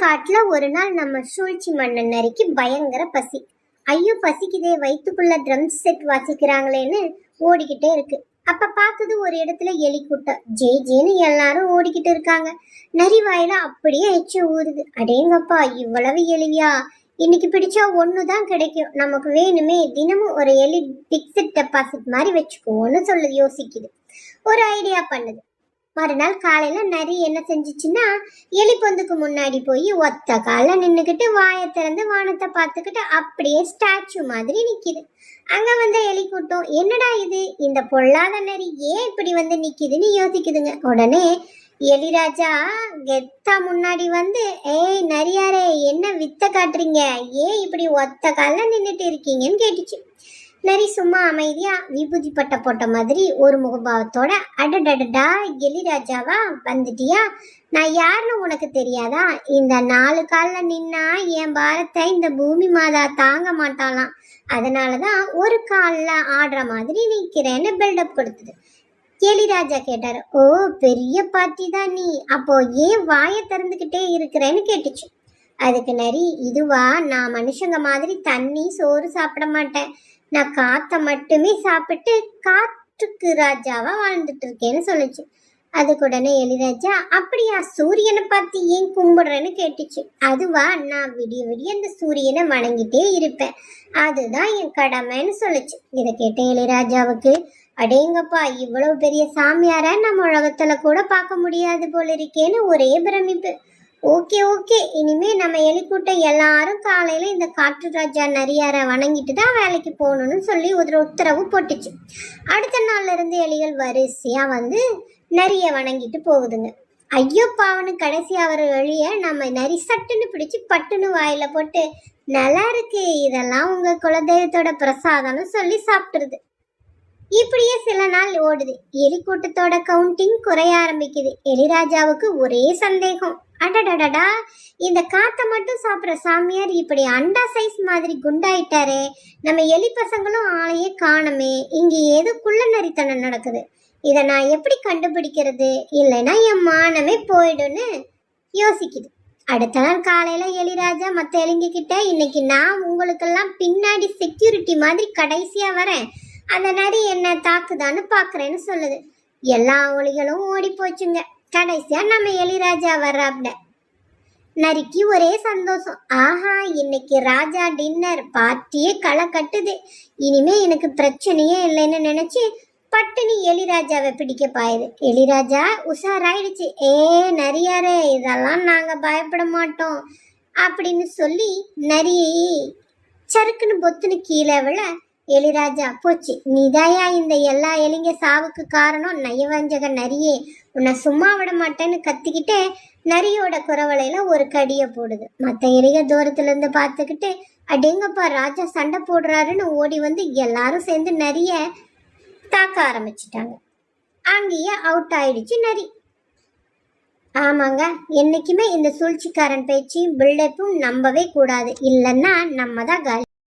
காட்டுல ஒரு நாள் நம்ம சூழ்ச்சி மன்னன் நரிக்கு பயங்கர பசி. ஐயோ பசிக்குதே வயித்துக்குள்ள ட்ரம் செட் வாசிக்கிறாங்களேன்னு ஓடிக்கிட்டே இருக்கு. அப்ப பார்த்தது ஒரு இடத்துல எலி கூட்டம் ஜே ஜேன்னு எல்லாரும் ஓடிக்கிட்டு இருக்காங்க. நரி வாயில அப்படியே எச்ச ஊறுது. அடேங்கப்பா இவ்வளவு எலியா? இன்னைக்கு பிடிச்சா ஒன்று தான் கிடைக்கும். நமக்கு வேணுமே. தினமும் ஒரு எலி பிக்சட் டெபாசிட் மாதிரி வச்சுக்குவோன்னு சொல்லுது யோசிக்குது. ஒரு ஐடியா பண்ணுது. மறுநாள் காலையில் நரி என்ன செஞ்சுச்சுன்னா எலிப்பந்துக்கு முன்னாடி போய் ஒத்த காலில் நின்றுக்கிட்டு வாயை திறந்து வானத்தை பார்த்துக்கிட்டு அப்படியே ஸ்டாச்சு மாதிரி நிற்கிது அங்கே வந்த எலி கூட்டம் என்னடா இது? இந்த பொல்லாத நரி ஏன் இப்படி வந்து நிற்கிதுன்னு யோசிக்குதுங்க. உடனே எலிராஜா கெத்தா முன்னாடி வந்து ஏய் நரியாரே என்ன வித்த காட்டுறீங்க? ஏன் இப்படி ஒத்த காலில் நின்றுட்டு இருக்கீங்கன்னு கேட்டுச்சு. நரி சும்மா அமைதியா விபூதி பட்ட போட்ட மாதிரி ஒரு முகபாவத்தோட அடடடடா எலிராஜாவா வந்துட்டியா? நான் யாருன்னு உனக்கு தெரியாதா? இந்த நாலு காலில் நின்னா என் பாரத்தை இந்த பூமி மாதா தாங்க மாட்டாளாம். அதனாலதான் ஒரு காலில் ஆடுற மாதிரி நிற்கிறேன்னு பில்டப் கொடுத்தது. எலிராஜா கேட்டார் ஓ பெரிய பாட்டி தான் நீ. அப்போ ஏன் வாயை திறந்துக்கிட்டே இருக்கிறேன்னு கேட்டுச்சு. அதுக்கு நரி இதுவா நான் மனுஷங்க மாதிரி தண்ணி சோறு சாப்பிட மாட்டேன். நான் காத்த மட்டுமே சாப்பிட்டு காற்றுக்கு ராஜாவா வாழ்ந்துட்டு இருக்கேன்னு சொல்லுச்சு. அதுக்கு உடனே எலிராஜா அப்படியா சூரியனை பார்த்து ஏன் கும்பிடுறேன்னு கேட்டுச்சு. அதுவா நான் விடிய விடிய அந்த சூரியனை வணங்கிட்டே இருப்பேன். அதுதான் என் கடமைன்னு சொல்லுச்சு. இதை கேட்ட இளையராஜாவுக்கு அடேங்கப்பா இவ்வளவு பெரிய சாமியார நம்ம உலகத்துல கூட பார்க்க முடியாது போல இருக்கேன்னு ஒரே பிரமிப்பு. Okay okay. இனிமே நம்ம எலிக்கூட்டம் எல்லாரும் காலையில இந்த காட்டு ராஜா நரியாரை வணங்கிட்டு தான் வேலைக்கு போகணும்னு சொல்லி ஒரு உத்தரவு போட்டுச்சு. அடுத்த நாள்ல இருந்து எலிகள் வரிசையா வந்து நரிய வணங்கிட்டு போகுதுங்க. ஐயோ பாவனு கடைசி அவர் எளிய நம்ம நரி சட்டுன்னு பிடிச்சு பட்டுன்னு வாயில போட்டு நல்லா இருக்கு இதெல்லாம் உங்க குலதெய்வத்தோட பிரசாதம்னு சொல்லி சாப்பிட்டுருது. இப்படியே சில நாள் ஓடுது. எலி கூட்டத்தோட கவுண்டிங் குறைய ஆரம்பிக்குது. எலிராஜாவுக்கு ஒரே சந்தேகம். அடடடடா. இந்த காத்தை மட்டும் சாப்பிட்ற சாமியார் இப்படி அண்டா சைஸ் மாதிரி குண்டாயிட்டாரே. நம்ம எலி பசங்களும் ஆளையே காணமே. இங்கே ஏதோ குள்ள நரித்தனம் நடக்குது. இதை நான் எப்படி கண்டுபிடிக்கிறது? இல்லைன்னா என் மானமே போயிடும்னு யோசிக்குது. அடுத்த நாள் காலையில் எலிராஜா மற்ற எலிங்கக்கிட்ட இன்னைக்கு நான் உங்களுக்கெல்லாம் பின்னாடி செக்யூரிட்டி மாதிரி கடைசியாக வரேன். அந்த நரி என்ன தாக்குதான்னு பார்க்குறேன்னு சொல்லுது. எல்லா ஒளிகளும் ஓடி போச்சுங்க கடைசியா நம்ம எலிராஜா வர்றாப்ட நரிக்கு ஒரே சந்தோஷம். ஆஹா இன்னைக்கு ராஜா டின்னர் பார்ட்டியே களை கட்டுது. இனிமே எனக்கு பிரச்சனையே இல்லைன்னு நினைச்சு பட்டுனி எலிராஜாவை பிடிக்க பாயுது. எலிராஜா உஷாராயிடுச்சு. ஏ நரியாரே இதெல்லாம் நாங்கள் பயப்பட மாட்டோம். அப்படின்னு சொல்லி நரியை சறுக்குன்னு பொத்துன்னு கீழே விழ எலிராஜா போச்சு. நீதாயா இந்த எல்லா எலிங்க சாவுக்கு காரணம்? நயவஞ்சக நரியே உன்னை சும்மா விட மாட்டேன்னு கத்திக்கிட்டே நரியோட குறவலையில ஒரு கடியை போடுது. மற்ற எலிக தூரத்துல இருந்து பார்த்துக்கிட்டு அடேங்கப்பா ராஜா சண்டை போடுறாருன்னு ஓடி வந்து எல்லாரும் சேர்ந்து நரிய தாக்க ஆரம்பிச்சிட்டாங்க. அங்கேயே அவுட் ஆயிடுச்சு நரி. ஆமாங்க என்னைக்குமே இந்த சூழ்ச்சிக்காரன் பேச்சையும் பில்டப்பும் நம்பவே கூடாது. இல்லைன்னா நம்ம தான் காலி